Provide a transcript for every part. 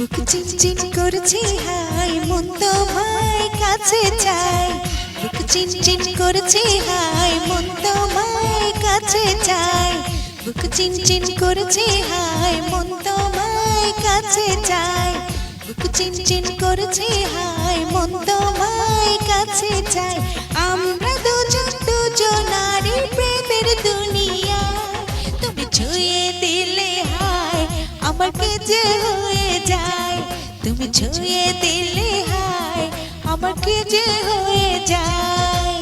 চিনচিন করছে হাই মন তোমায় কাছে চাই। বুক চিনচিন করছে হাই মন তোমায় কাছে চাই। বুক চিনচিন করছে হাই মন তোমায় কাছে চাই। বুক চিনচিন করছে হাই মন তোমায় কাছে চাই। আমরা দুজন দুজনারই প্রেমের দুনিয়া। তুমি ছুঁয়ে দিলে, হায়, আমাকে যে যায়, তুমি ছুঁয়ে দিলে হায় আমাকে যে হয়ে যায়?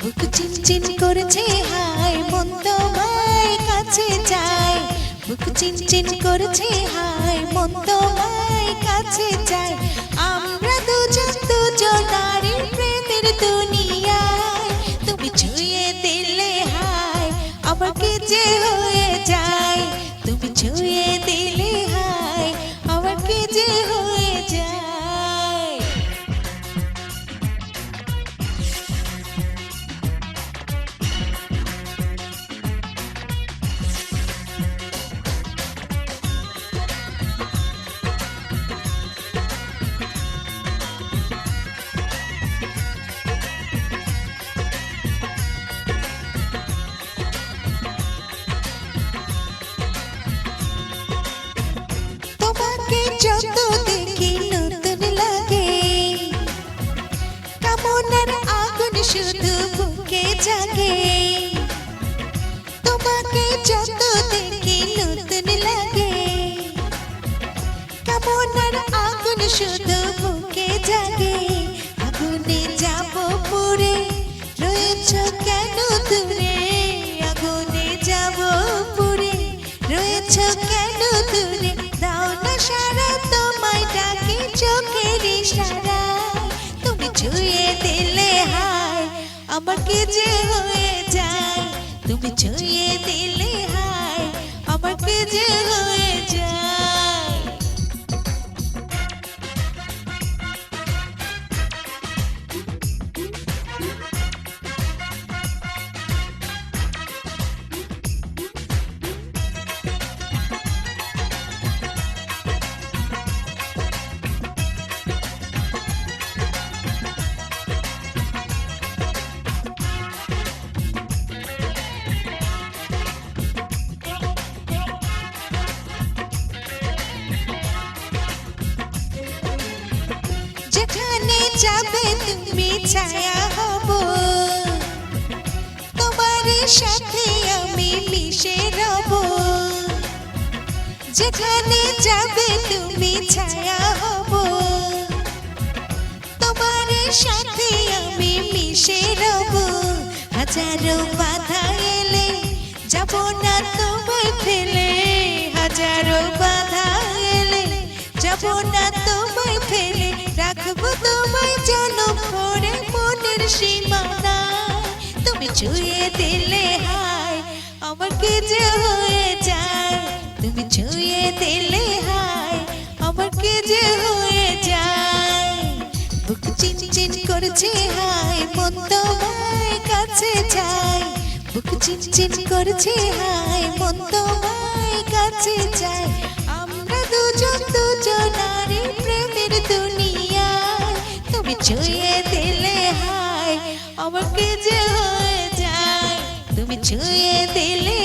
বুক চিনচিন করেছে হায়, মন তোমায় কাছে যায়। বুক চিনচিন করেছে হায়, মন তোমায় কাছে যায়। আমরা দুজন দুজনারই প্রেমের দুনিয়ায়, তুমি ছুঁয়ে দিলে হায় আমাকে যে হয়ে শুধু বুকে জাগে, আগুনে যাব পুরে রয়েছ কেন দূরে আগুনে যাব পুরে রয়েছ কেন দূরে দাও না সারা, তোমায় ডাকি চোখের ইশারা। তুমি ছুঁয়ে দিলে হায়, আমাকে যে হয়ে যায়। তুমি ছুঁয়ে দিলে হায়, আমাকে যে হয়ে যেখানে যাবে তুমি ছায়া হব। তোমার সাথে আমি মিশে রব। যেখানে যাবে তুমি ছায়া হব। তোমার সাথে আমি মিশে রব। হাজারো বাধা এলে যাব না তোমায় ফেলে। হাজারো বাধা এলে যাব না তোমায় তুমি ছুঁয়ে দিলে হায় আমাকে যে হয়ে যায়? তুমি ছুঁয়ে দিলে হায় আমাকে যে হয়ে যায়? বুক চিনচিন করছে হায়, মন তোমায় কাছে যায় বুক চিনচিন করছে হায়, মন তোমায় কাছে যায় আমরা দুজন দুজনারই প্রেমের দুনিয়ায়, তুমি ছুঁয়ে আমাকে যে হয়ে যায় তুমি ছুঁয়ে দিলে